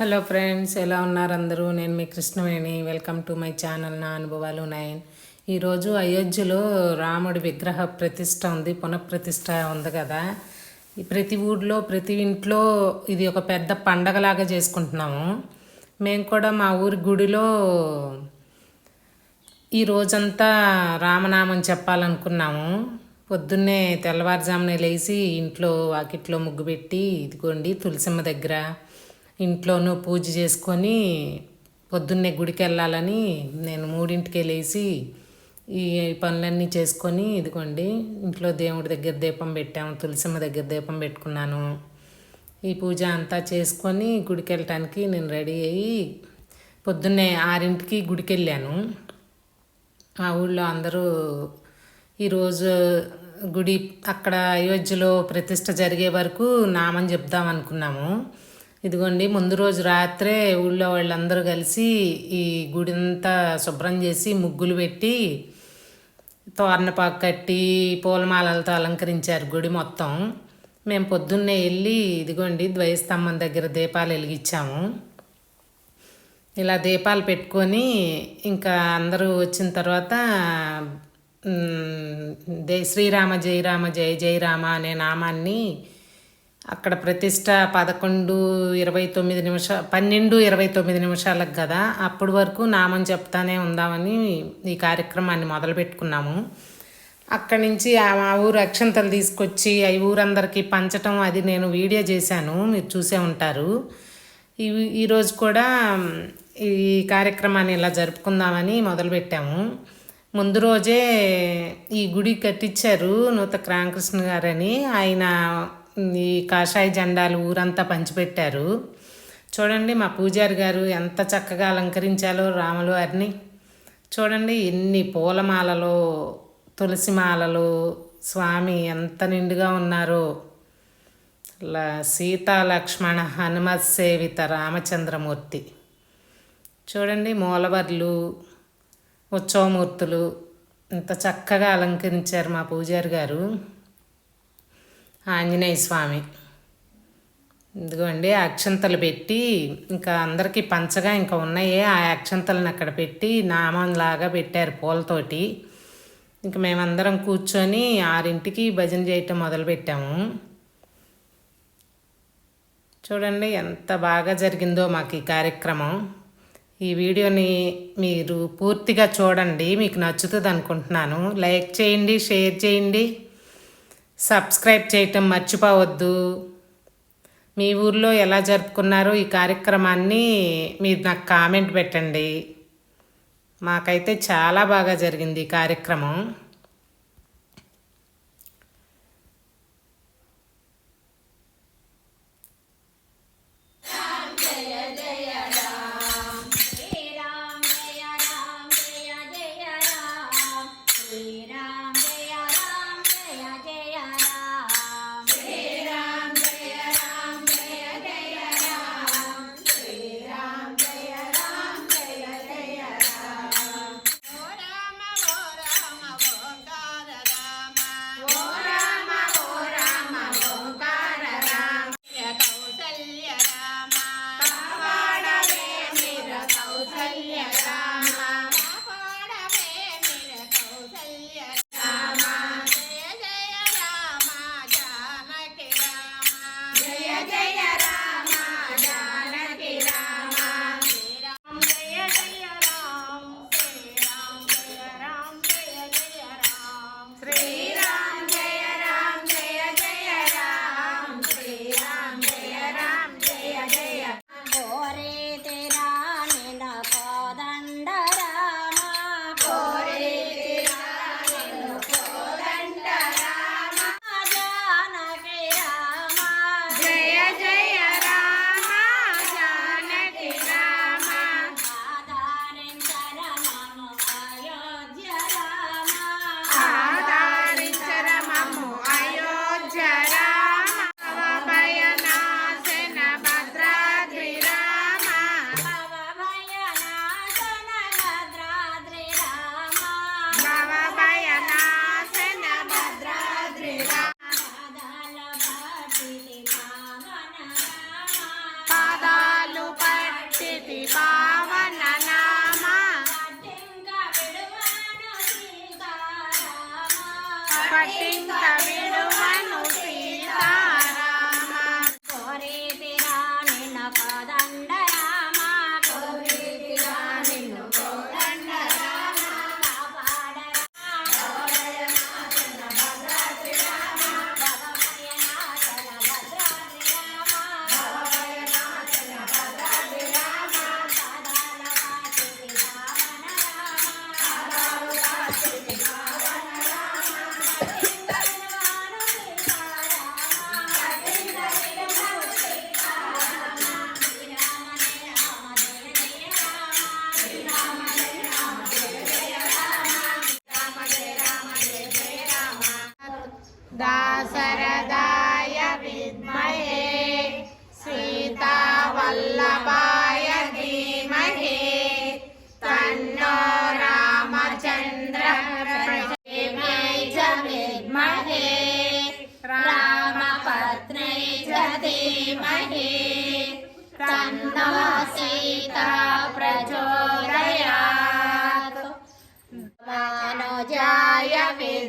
Hello friends ఎలా ఉన్నారు అందరూ? నేను మీ Krishnaveni. Welcome to my channel నా అనుభవాలు నైన్ ఈరోజు అయోధ్యలో రాముడి విగ్రహ ప్రతిష్ట ఉంది పునఃప్రతిష్ట ఉంది కదా. ప్రతి ఊర్లో ప్రతి ఇంట్లో ఇది ఒక పెద్ద పండగలాగా చేసుకుంటున్నాము. మేము కూడా మా ఊరి గుడిలో ఈ రోజంతా రామనామం చెప్పాలనుకున్నాము. పొద్దున్నే తెల్లవారుజామునే లేచి ఇంట్లో వాకిట్లో ముగ్గు పెట్టి ఇదిగోండి తులసిమ్మ దగ్గర ఇంట్లోనూ పూజ చేసుకొని పొద్దున్నే గుడికి వెళ్ళాలని నేను మూడింటికే లేచి ఈ పనులన్నీ చేసుకొని ఇదిగోండి ఇంట్లో దేవుడి దగ్గర దీపం పెట్టాము తులసిమ్మ దగ్గర దీపం పెట్టుకున్నాను. ఈ పూజ అంతా చేసుకొని గుడికి వెళ్ళటానికి నేను రెడీ అయ్యి పొద్దున్నే ఆరింటికి గుడికి వెళ్ళాను ఆ ఊళ్ళో అందరూ ఈరోజు గుడి అక్కడ అయోధ్యలో ప్రతిష్ట జరిగే వరకు నామం చెప్దాం అనుకున్నాము ఇదిగోండి ముందు రోజు రాత్రే ఊళ్ళో వాళ్ళందరూ కలిసి ఈ గుడి అంతా శుభ్రం చేసి ముగ్గులు పెట్టి తోరణపాకు కట్టి పూలమాలలతో అలంకరించారు గుడి మొత్తం. మేము పొద్దున్నే వెళ్ళి ఇదిగోండి ద్వయస్తంభం దగ్గర దీపాలు వెలిగించాము. ఇలా దీపాలు పెట్టుకొని ఇంకా అందరూ వచ్చిన తర్వాత దే శ్రీరామ జయరామ జయ జయరామ అనే నామాన్ని అక్కడ ప్రతిష్ట పదకొండు ఇరవై తొమ్మిది నిమిషాలు పన్నెండు ఇరవై తొమ్మిది నిమిషాలకు కదా. అప్పటి వరకు నామం చెప్తానే ఉందామని ఈ కార్యక్రమాన్ని మొదలు పెట్టుకున్నాము. అక్కడి నుంచి ఆ మా ఊరు అక్షంతలు తీసుకొచ్చి ఆ ఊరందరికీ పంచటం అది నేను వీడియో చేశాను మీరు చూసే ఉంటారు. ఈ ఈరోజు కూడా ఈ కార్యక్రమాన్ని ఇలా జరుపుకుందామని మొదలుపెట్టాము ముందు రోజే ఈ గుడి కట్టించారు నూత రామకృష్ణ గారని. ఆయన ఈ కాషాయ జెండాలు ఊరంతా పంచిపెట్టారు. చూడండి మా పూజారి గారు ఎంత చక్కగా అలంకరించాలో రాములు వారిని. చూడండి ఎన్ని పూలమాలలో తులసి మాలలు స్వామి ఎంత నిండుగా ఉన్నారో. సీతా లక్ష్మణ హనుమత్ సేవిత రామచంద్రమూర్తి. చూడండి మూలవర్లు ఉత్సవమూర్తులు ఇంత చక్కగా అలంకరించారు మా పూజారి గారు. ఆంజనేయ స్వామి. ఇదిగోండి అక్షంతలు పెట్టి ఇంకా అందరికీ పంచగా ఇంకా ఉన్నాయి. ఆ అక్షంతలను అక్కడ పెట్టి నామంలాగా పెట్టారు పూలతోటి. ఇంక మేమందరం కూర్చొని ఆరింటికి భజన చేయటం మొదలుపెట్టాము చూడండి ఎంత బాగా జరిగిందో మాకు ఈ కార్యక్రమం. ఈ వీడియోని మీరు పూర్తిగా చూడండి మీకు నచ్చుతుంది అనుకుంటున్నాను. లైక్ చేయండి షేర్ చేయండి. సబ్స్క్రైబ్ చేయటం మర్చిపోవద్దు. మీ ఊర్లో ఎలా జరుపుకున్నారో ఈ కార్యక్రమాన్ని మీరు నాకు కామెంట్ పెట్టండి. మాకైతే చాలా బాగా జరిగింది ఈ కార్యక్రమం.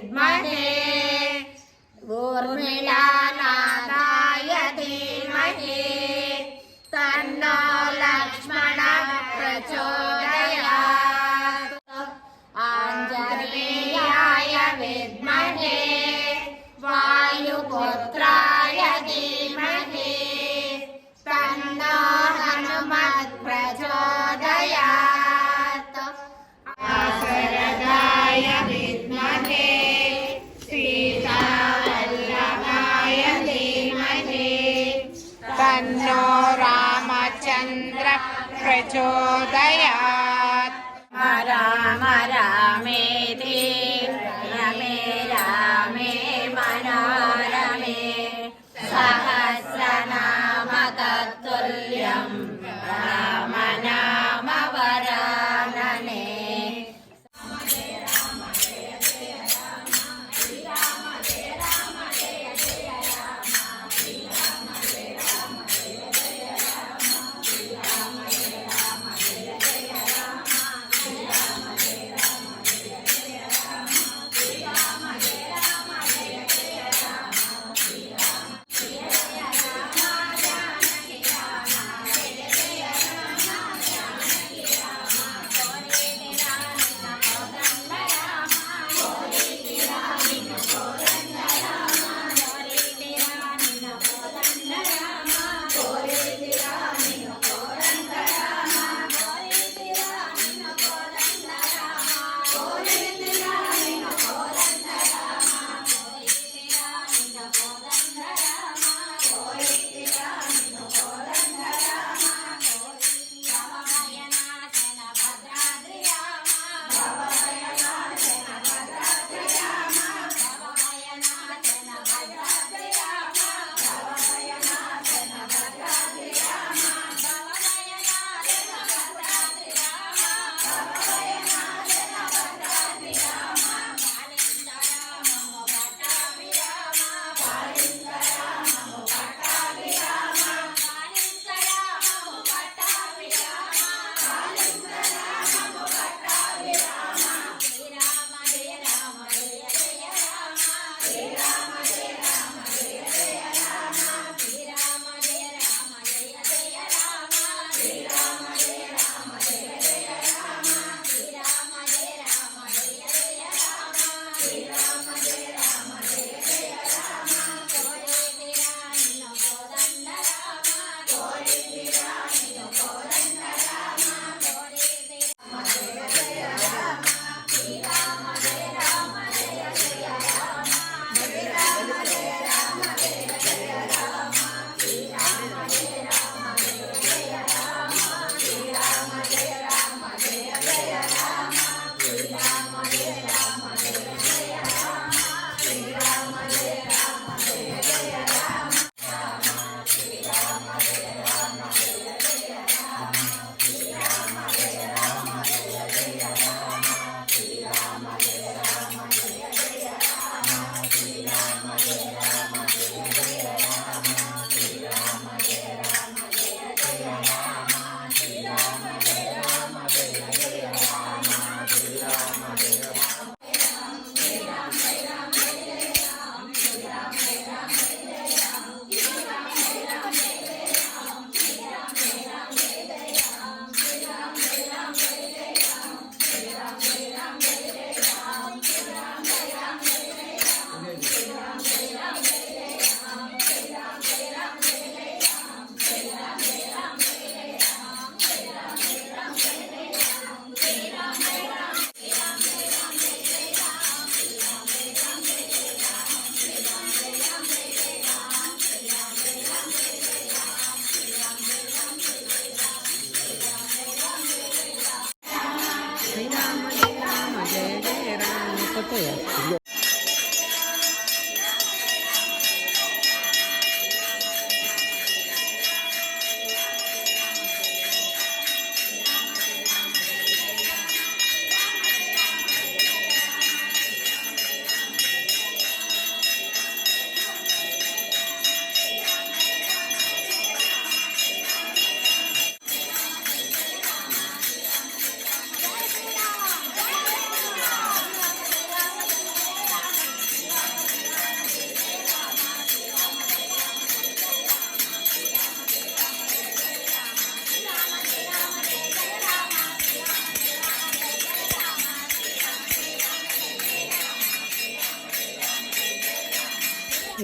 विद्महे प्रचोदयात् राम रामे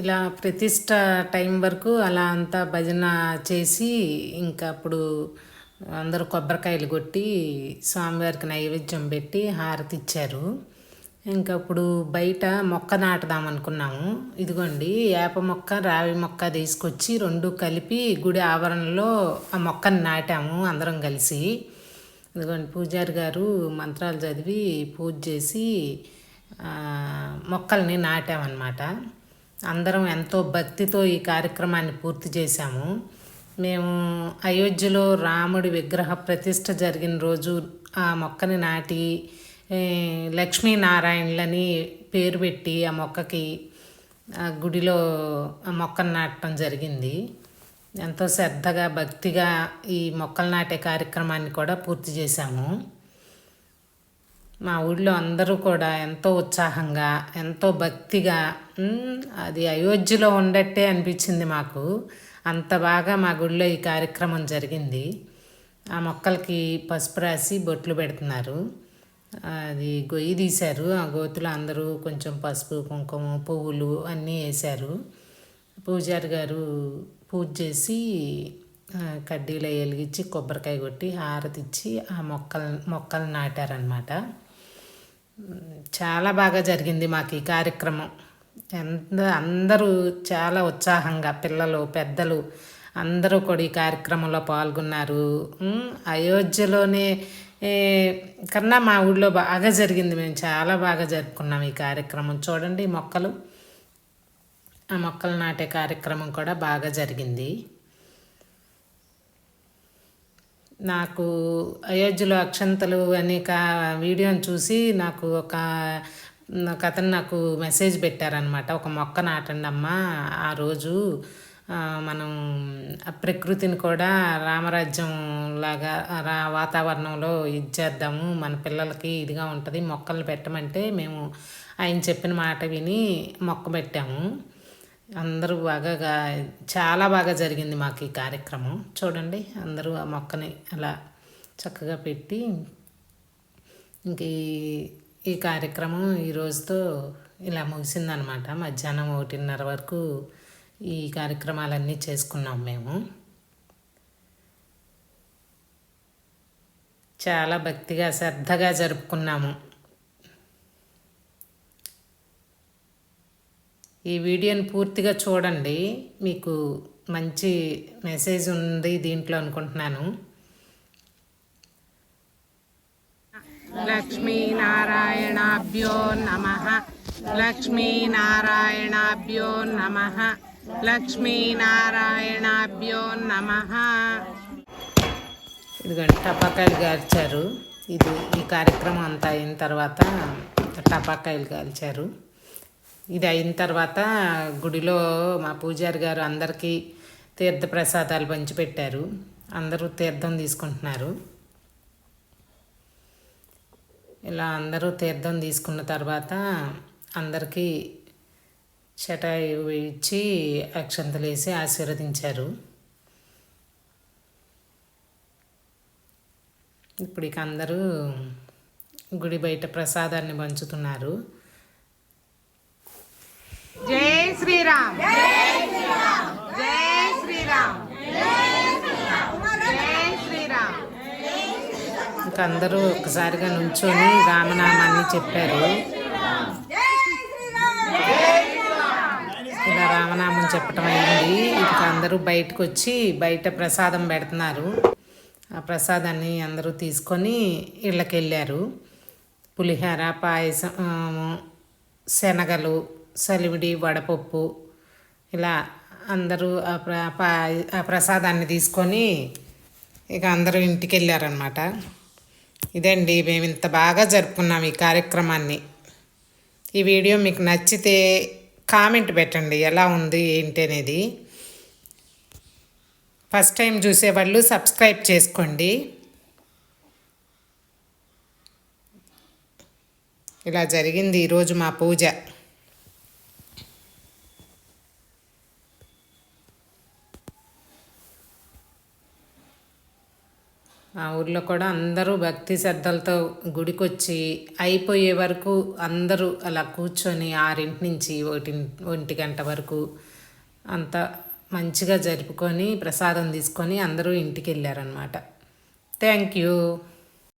ఇలా ప్రతిష్ట టైం వరకు అలా అంతా భజన చేసి ఇంకా అప్పుడు అందరూ కొబ్బరికాయలు కొట్టి స్వామివారికి నైవేద్యం పెట్టి హారతి ఇచ్చారు. ఇంకా అప్పుడు బయట మొక్క నాటుదాం అనుకున్నాము. ఇదిగోండి వేప మొక్క రావి మొక్క తీసుకొచ్చి రెండు కలిపి గుడి ఆవరణలో ఆ మొక్కను నాటాము అందరం కలిసి. ఇదిగోండి పూజారి గారు మంత్రాలు చదివి పూజ చేసి మొక్కల్ని నాటామన్నమాట. అందరం ఎంతో భక్తితో ఈ కార్యక్రమాన్ని పూర్తి చేశాము. మేము అయోధ్యలో రాముడి విగ్రహ ప్రతిష్ట జరిగిన రోజు ఆ మొక్కని నాటి ఏ, లక్ష్మీనారాయణులని పేరు పెట్టి ఆ మొక్కకి ఆ గుడిలో ఆ మొక్కను నాటడం జరిగింది. ఎంతో శ్రద్ధగా భక్తిగా ఈ మొక్కలు నాటే కార్యక్రమాన్ని కూడా పూర్తి చేశాము. మా ఊళ్ళో అందరూ కూడా ఎంతో ఉత్సాహంగా ఎంతో భక్తిగా అది అయోధ్యలో ఉండట్టే అనిపించింది మాకు. అంత బాగా మా గుడిలో ఈ కార్యక్రమం జరిగింది. ఆ మొక్కలకి పసుపు రాసి బొట్లు పెడుతున్నారు. అది గొయ్యి తీశారు. ఆ గోతులో అందరూ కొంచెం పసుపు కుంకుమ పువ్వులు అన్నీ వేశారు. పూజారి గారు పూజ చేసి కడ్డీలు వెలిగించి కొబ్బరికాయ కొట్టి హారతిచ్చి ఆ మొక్కలు మొక్కలు నాటారనమాట చాలా బాగా జరిగింది మాకు ఈ కార్యక్రమం. ఎంత అందరూ చాలా ఉత్సాహంగా పిల్లలు పెద్దలు అందరూ కూడా ఈ కార్యక్రమంలో పాల్గొన్నారు. అయోధ్యలోనే కన్నా మా ఊళ్ళో బాగా జరిగింది. మేము చాలా బాగా జరుపుకున్నాం ఈ కార్యక్రమం. చూడండి ఈ మొక్కలు. ఆ మొక్కలు నాటే కార్యక్రమం కూడా బాగా జరిగింది. నాకు అయోధ్యలో అక్షంతలు అనే కా వీడియోని చూసి నాకు ఒక ఒక అతను నాకు మెసేజ్ పెట్టారనమాట ఒక మొక్క నాటండి అమ్మ. ఆ రోజు మనం ప్రకృతిని కూడా రామరాజ్యం లాగా రా వాతావరణంలో ఇది చేద్దాము. మన పిల్లలకి ఇదిగా ఉంటుంది. మొక్కలు పెట్టమంటే మేము ఆయన చెప్పిన మాట విని మొక్క పెట్టాము. అందరూ బాగా చాలా బాగా జరిగింది మాకు ఈ కార్యక్రమం. చూడండి అందరూ ఆ మొక్కని అలా చక్కగా పెట్టి ఇంక ఈ- ఈ కార్యక్రమం ఈ రోజుతో ఇలా ముగిసిందనమాట. మధ్యాహ్నం ఒకటిన్నర వరకు ఈ కార్యక్రమాలన్నీ చేసుకున్నాం మేము. చాలా భక్తిగా శ్రద్ధగా జరుపుకున్నాము. ఈ వీడియోని పూర్తిగా చూడండి. మీకు మంచి మెసేజ్ ఉంది దీంట్లో అనుకుంటున్నాను. లక్ష్మీనారాయణాభ్యో నమ. లక్ష్మీనారాయణాభ్యో నమ. లక్ష్మీనారాయణాభ్యో నమ. ఇదిగోండి టపాకాయలు కాల్చారు ఇది ఈ కార్యక్రమం అంతా అయిన తర్వాత టపాకాయలు కాల్చారు ఇది అయిన తర్వాత గుడిలో మా పూజారి గారు అందరికీ తీర్థ ప్రసాదాలు పంచిపెట్టారు. అందరూ తీర్థం తీసుకుంటున్నారు. ఇలా అందరూ తీర్థం తీసుకున్న తర్వాత అందరికీ చటాయి ఇచ్చి అక్షంతలు వేసి ఆశీర్వదించారు. ఇప్పుడు ఇక అందరూ గుడి బయట ప్రసాదాన్ని పంచుతున్నారు. జై శ్రీరామ్. జై శ్రీరామ్. జై శ్రీరామ్. ఇంకా అందరూ ఒక్కసారిగా నుంచొని రామనామాన్ని చెప్పారు. ఇలా రామనామం చెప్పటం అయింది. ఇక అందరూ బయటకు వచ్చి బయట ప్రసాదం పెడుతున్నారు. ఆ ప్రసాదాన్ని అందరూ తీసుకొని ఇళ్ళకి వెళ్ళారు పులిహోర పాయసం శనగలు సలివిడి వడపప్పు ఇలా అందరూ ఆ ప్ర ఆ ప్రసాదాన్ని తీసుకొని ఇక అందరూ ఇంటికి వెళ్ళారనమాట ఇదండి మేము ఇంత బాగా జరుపుకున్నాం ఈ కార్యక్రమాన్ని. ఈ వీడియో మీకు నచ్చితే కామెంట్ పెట్టండి ఎలా ఉంది ఏంటి అనేది. ఫస్ట్ టైం చూసేవాళ్ళు సబ్స్క్రైబ్ చేసుకోండి. ఇలా జరిగింది ఈరోజు మా పూజ. ఆ ఊర్లో కూడా అందరూ భక్తి శ్రద్ధలతో గుడికొచ్చి అయిపోయే వరకు అందరూ అలా కూర్చొని ఆరింటి నుంచి ఒకటి ఒంటి గంట వరకు అంత మంచిగా జరుపుకొని ప్రసాదం తీసుకొని అందరూ ఇంటికి వెళ్ళారనమాట థ్యాంక్ యూ